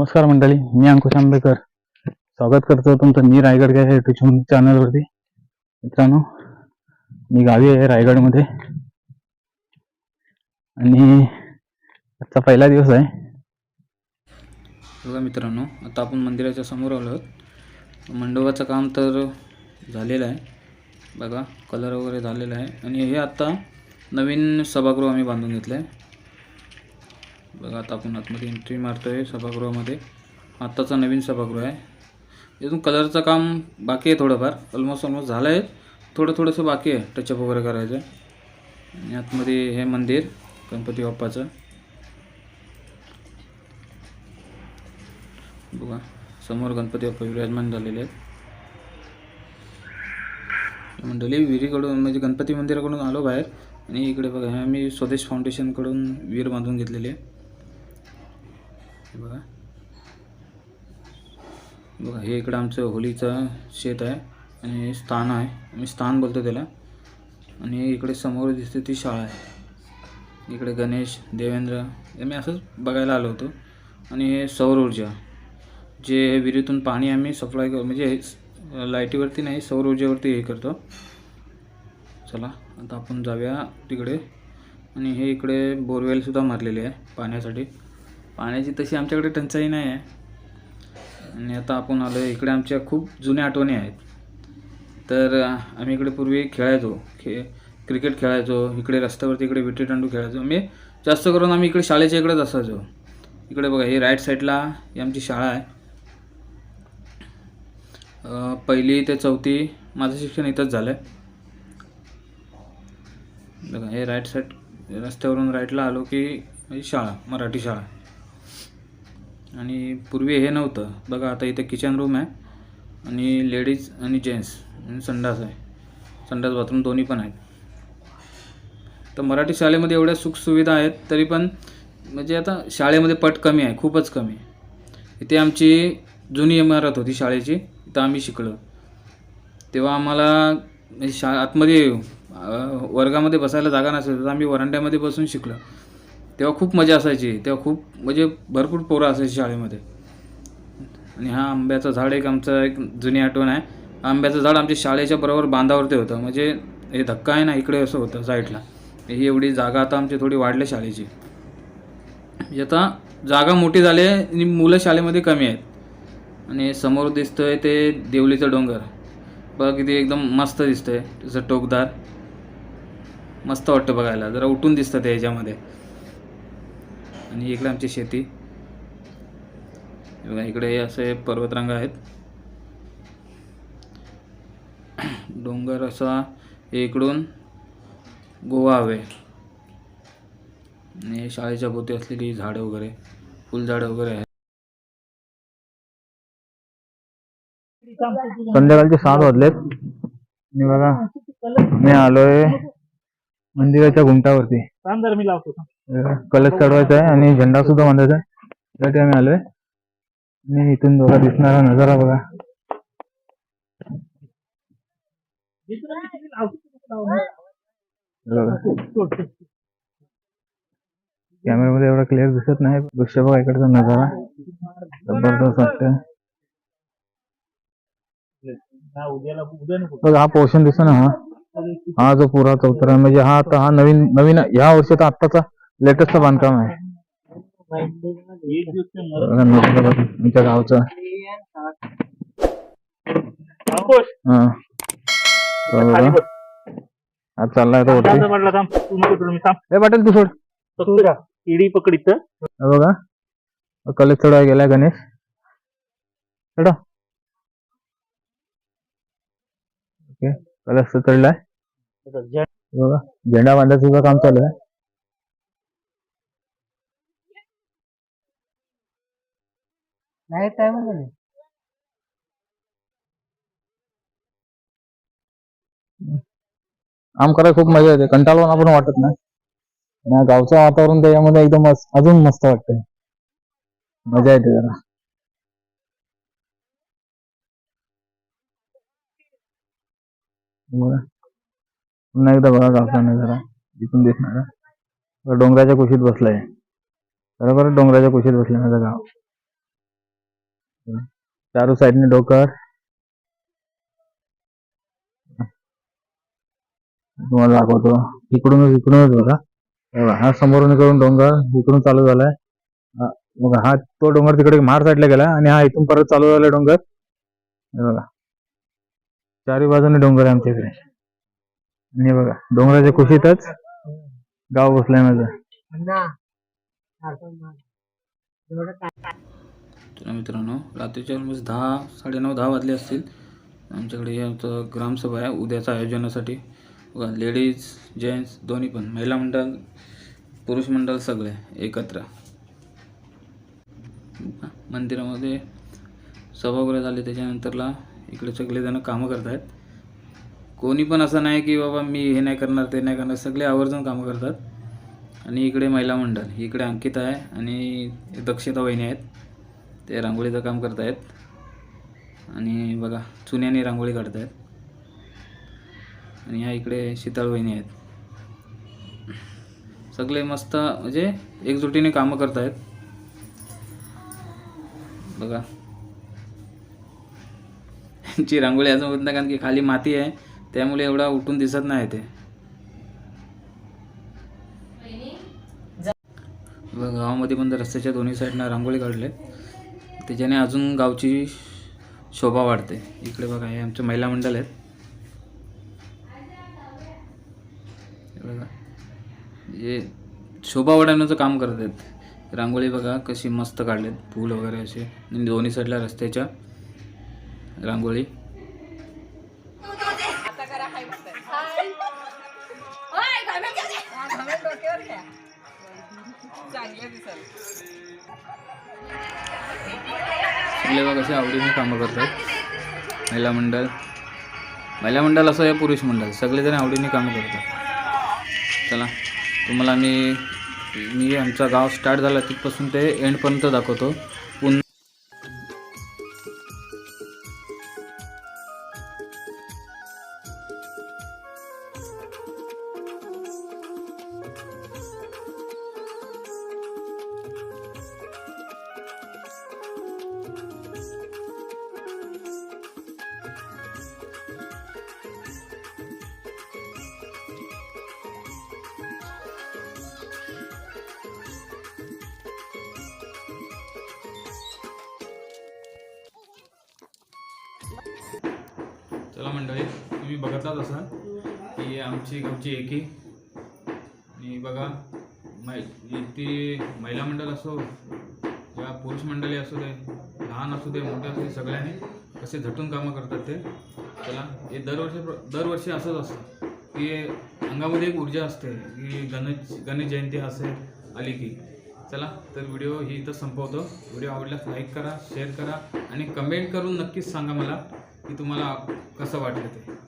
नमस्कार मंडळी मी अंकुश आंबेकर. स्वागत करतो तुमचं मी रायगड काय युट्यूब चॅनलवरती मित्रांनो मी गावी आहे रायगडमध्ये. आणि आजचा पहिला दिवस आहे. बघा मित्रांनो आता आपण मंदिराच्या समोर आलो आहोत. मंडपाचं काम तर झालेलं आहे. बघा कलर वगैरे झालेला आहे. आणि हे आता नवीन सभागृह आम्ही बांधून घेतलं आहे बघा आता आपण आतमध्ये एंट्री मारतो आहे सभागृहामध्ये. आत्ताचा नवीन सभागृह आहे. इथून कलरचं काम बाकी आहे थोडंफार. ऑलमोस्ट ऑलमोस्ट झालं आहे थोडं थोडंसं बाकी आहे टचअप वगैरे करायचं. आणि आतमध्ये हे मंदिर गणपती बाप्पाचं. बघा समोर गणपती बाप्पा विराजमान झालेले आहेत. मंडळी विहिरीकडून म्हणजे गणपती मंदिराकडून आलो बाहेर. आणि इकडे बघा हे आम्ही स्वदेश फाउंडेशनकडून विहीर बांधून घेतलेली आहे. हे बघा. बघा हे इकडं आमचं होलीचं शेत आहे आणि हे स्थान आहे. आम्ही स्थान बोलतो त्याला. आणि इकडे समोर दिसते ती शाळा आहे. इकडे गणेश देवेंद्र हे मी असंच बघायला आलो होतो. आणि हे सौर ऊर्जा जे विहिरीतून पाणी आम्ही सप्लाय कर म्हणजे हे लाईटीवरती नाही सौर ऊर्जेवरती हे करतो. चला आता आपण जाऊया तिकडे. आणि हे इकडे बोरवेलसुद्धा मारलेली आहे पाण्यासाठी. पाण्याची तशी आमच्याकडे टंचाई नाही आहे. आणि आता आपण आलो इकडे आमच्या खूप जुन्या आठवणी आहेत. तर आम्ही इकडे पूर्वी खेळायचो खे क्रिकेट खेळायचो इकडे रस्त्यावरती इकडे विटीदांडू खेळायचो. मी जास्त करून आम्ही इकडे शाळेच्या इकडेच असायचो. इकडे बघा हे राईट साईडला ही आमची शाळा आहे. पहिली ते चौथी माझं शिक्षण इथंच झालं आहे बघा हे राईट साईड रस्त्यावरून राईटला आलो की शाळा मराठी शाळा. आणि पूर्वी हे नव्हतं. बघा आता इथे किचन रूम आहे आणि लेडीज आणि जेंट्स आणि संडास आहे. संडास बाथरूम दोन्ही पण आहेत. तर मराठी शाळेमध्ये एवढ्या सुखसुविधा आहेत तरी पण म्हणजे आता शाळेमध्ये पट कमी आहे खूपच कमी इथे आमची जुनी इमारत होती शाळेची इथं आम्ही शिकलो. तेव्हा आम्हाला म्हणजे शा आतमध्ये वर्गामध्ये बसायला जागा नसेल तर आम्ही वरांड्यामध्ये बसून शिकलो. तेव्हा खूप मजा असायची. तेव्हा खूप म्हणजे भरपूर पोरं असायची शाळेमध्ये. आणि हा आंब्याचं झाड एक आमचं एक जुनी आठवण आहे. आंब्याचं झाड आमच्या शाळेच्या बरोबर बांधावरती होतं. म्हणजे हे धक्का आहे ना इकडे असं होतं साईडला. ही एवढी जागा आता आमची थोडी वाढली शाळेची. म्हणजे आता जागा मोठी झाली आहे आणि मुलं शाळेमध्ये कमी आहेत. आणि समोर दिसतंय ते देवलीचं डोंगर. बघा किती एकदम मस्त दिसतंय. त्याचं टोकदार. मस्त वाटतं बघायला. जरा उठून दिसतं ते ह्याच्यामध्ये आणि इकडे आमची शेती. बघा इकडे असे पर्वतरांगा आहेत. डोंगर असा हे इकडून गोवा हवे. आणि शाळेच्या भोवती असलेली झाडं वगैरे फुलझाडं वगैरे आहेत. संध्याकाळचे सात वाजलेत. आणि बघा मी आलोय मंदिराच्या घुमटावरती. मी लावतो कलश चढवायचा आहे आणि झेंडा सुद्धा बांधायचा आहे. त्यासाठी आम्ही आलोय. आणि इथून बघा दिसणारा नजारा बघा. हे कॅमेरामध्ये एवढा क्लिअर दिसत नाही. दृश्य बघा इकडचा नजारा. जबरदस्त हा पोर्शन दिसतो ना हा? हा जो पुरा चौथरा आहे म्हणजे हा आता हा नवीन नवीन ह्या वर्षाचा आत्ताचा लेटेस्ट बांधकाम आहे. आमच्या गावचं. हा. तर चाललाय तो. वरती ए पाटील तू सोड. इडी पकडीत हे बघा. कलेज चढवाय गेलाय गणेश. चढा ओके. कलश चढलाय बघा. झेंडा बांधायचं काम चालू आहे. नाही काय म्हणलं काम करायला खूप मजा येते. कंटाळवाना पण वाटत नाही. आणि गावचं वातावरण त्याच्यामध्ये एकदम मस्त- अजून मस्त वाटतंय. मजा येते जरा. बघा. पुन्हा एकदा बघा गावचा नजारा इथून दिसणारा. डोंगराच्या कुशीत बसलाय. बरोबर डोंगराच्या कुशीत बसलाय माझं गाव. चारों साइडने डोंगर तुम्हाला दाखवतो. इकडूनच इकडूनच बघा. बघा, हा समोरून करून डोंगर इकडून चालू झालाय. हा- बघा हा तो डोंगर तिकडे मार साईडला गेला आणि हा इथून परत चालू झाला डोंगर. बघा. चारी बाजूने डोंगर आहे आमच्या इकडे. आणि बघा डोंगराच्या कुशीतच गाव बसलाय माझं. तर मित्रांनो रात्रीच्या ऑलमोस्ट दहा साडेनऊ दहा वाजले असतील. आमच्याकडे हे ग्रामसभा आहे. उद्याच्या आयोजनासाठी बघा लेडीज जेंट्स दोन्ही पण. महिला मंडळ पुरुष मंडळ सगळे एकत्र. मंदिरामध्ये सभा वगैरे झाली त्याच्यानंतरला इकडे सगळेजण कामं करत आहेत कोणी पण असं नाही की बाबा मी हे नाही करणार ते नाही करणार. सगळे आवर्जून कामं करतात. आणि इकडे महिला मंडळ इकडे अंकिता आहे आणि दक्षिता वहिनी आहेत. ते रांगोळीचं काम करत आहेत आणि बघा चुन्याने रांगोळी काढत आहेत आणि ह्या इकडे शीतळ वहिनी आहेत. सगळे मस्त म्हणजे एकजुटीने कामं करत आहेत बघा. यांची रांगोळी अजून होत नाही कारण की खाली माती आहे त्यामुळे एवढा उठून दिसत नाही ते. गावामध्ये पण रस्त्याच्या दोन्ही साईडनं रांगोळी काढले त्याच्याने अजून गावची शोभा वाढते. इकडे बघा हे आमचे महिला मंडळ आहेत. हे बघा. हे शोभा वाढवण्याचं काम करत आहेत. रांगोळी बघा कशी मस्त काढलेत. फूल वगैरे असे. आणि दोन्ही साईडला रस्त्याच्या रांगोळी. सगळे बघा कसे आवडीने कामं करतात. महिला मंडळ. महिला मंडळ असं आहे पुरुष मंडळ सगळेजण आवडीने कामं करतात. चला तुम्हाला मी मी आमचा गाव स्टार्ट झाला तिथपासून ते एंडपर्यंत दाखवतो. चला मंडळी तुम्ही बघतलाच असाल की आमची गावची एकी. आणि बघा मै ती महिला मंडळ असो किंवा पुरुष मंडळी असू दे लहान असू दे मोठे असू दे सगळ्यांनी कसे झटून कामं करतात ते चला हे दरवर्षी दरवर्षी असंच असतं की अंगामध्ये एक ऊर्जा असते की गणेश गणेश जयंती असेल आली की. चला तर व्हिडिओ ही इथं संपवतो. व्हिडिओ आवडल्यास लाईक करा शेअर करा आणि कमेंट करून नक्कीच सांगा मला. की तुम्हाला कसं वाटलं ते?